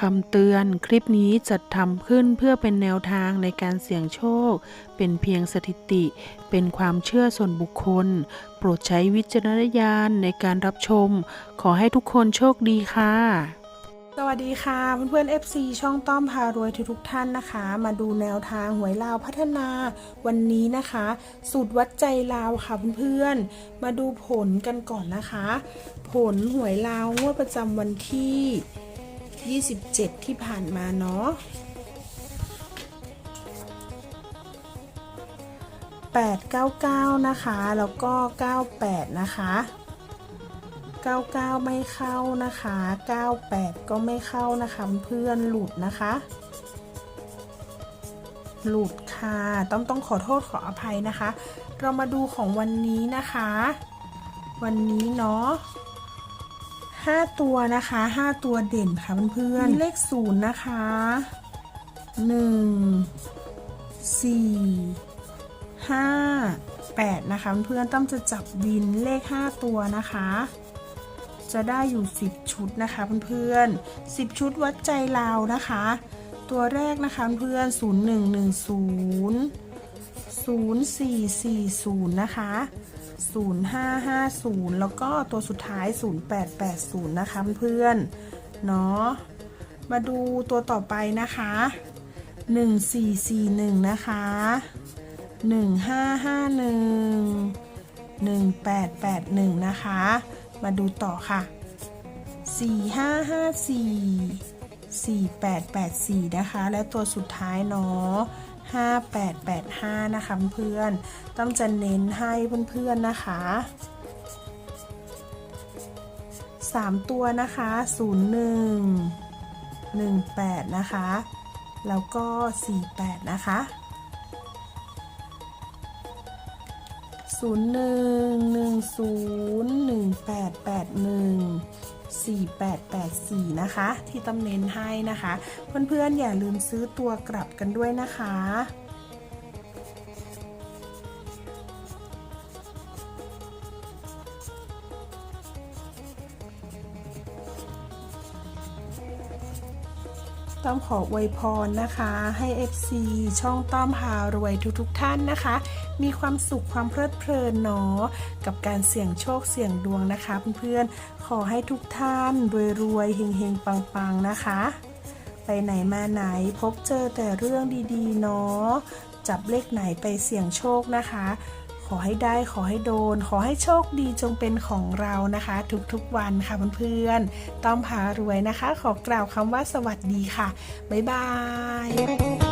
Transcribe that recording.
คำเตือนคลิปนี้จัดทำขึ้นเพื่อเป็นแนวทางในการเสี่ยงโชค เป็นเพียงสถิติ เป็นความเชื่อส่วนบุคคล โปรดใช้วิจารณญาณในการรับชม ขอให้ทุกคนโชคดีค่ะ สวัสดีค่ะเพื่อนๆ FC ช่องต้อมพารวยทุกๆท่านนะคะ มาดูแนวทางหวยลาวพัฒนาวันนี้นะคะ สูตรวัดใจลาวค่ะเพื่อนๆมาดูผลกันก่อนนะคะ ผลหวยลาวงวดประจำวันที่ 27 ที่ผ่านมาเนาะ899 นะคะ แล้วก็ 98 นะคะ 99 ไม่เข้านะคะ 98 ก็ไม่เข้านะคะเพื่อนหลุดนะคะ หลุดค่ะ ต้องต้องขอโทษขออภัยนะคะ เรามาดูของวันนี้นะคะ วันนี้เนาะ 5ตัวนะคะ5ตัวเด่นค่ะเพื่อนๆเลขศูนย์นะคะ1 4 5 8นะคะเพื่อนๆต้องจะจับวินเลข5ตัวนะคะ จะได้อยู่10ชุดนะคะเพื่อนๆ10ชุดวัดใจลาวนะคะ ตัวแรกนะคะเพื่อน0110 0440นะคะ 0550 แล้วก็ตัวสุดท้าย 0880 นะคะเพื่อนเนาะมาดูตัวต่อไปนะคะ 1441 นะคะ 1551 1881 นะคะ มาดูต่อค่ะ 4554 4884 นะคะ และตัวสุดท้ายเนาะ 5885 นะคะเพื่อนๆต้องจะเน้นให้เพื่อนๆนะคะ 3 ตัวนะคะ 01 18 นะคะ แล้วก็ 48 นะคะศูนย์หนึ่งหนึ่ งศูนย์หนึ่งแปดแปดหนึ่งสี่แปดแปดสี่นะคะ ที่ตำเน้นให้นะคะ เพื่อนๆอย่าลืมซื้อตัวกลับกันด้วยนะคะ ต้องขออวยพรนะคะ ให้ FC ช่องต้อมพารวยทุกๆทท่านนะคะ มีความสุขความเพลิดเพลินเนาะกับการเสี่ยงโชคเสี่ยงดวงนะคะเพื่อนๆขอให้ทุกท่านรวยๆเฮงๆปังๆนะคะ ไปไหนมาไหนพบเจอแต่เรื่องดีๆเนาะจับเลขไหนไปเสี่ยงโชคนะคะ ขอให้ได้ขอให้โดน ขอให้โชคดีจงเป็นของเรานะคะ ทุกๆวันค่ะเพื่อนๆต้อมพารวยนะคะ ขอกล่าวคำว่าสวัสดีค่ะ บ๊ายบาย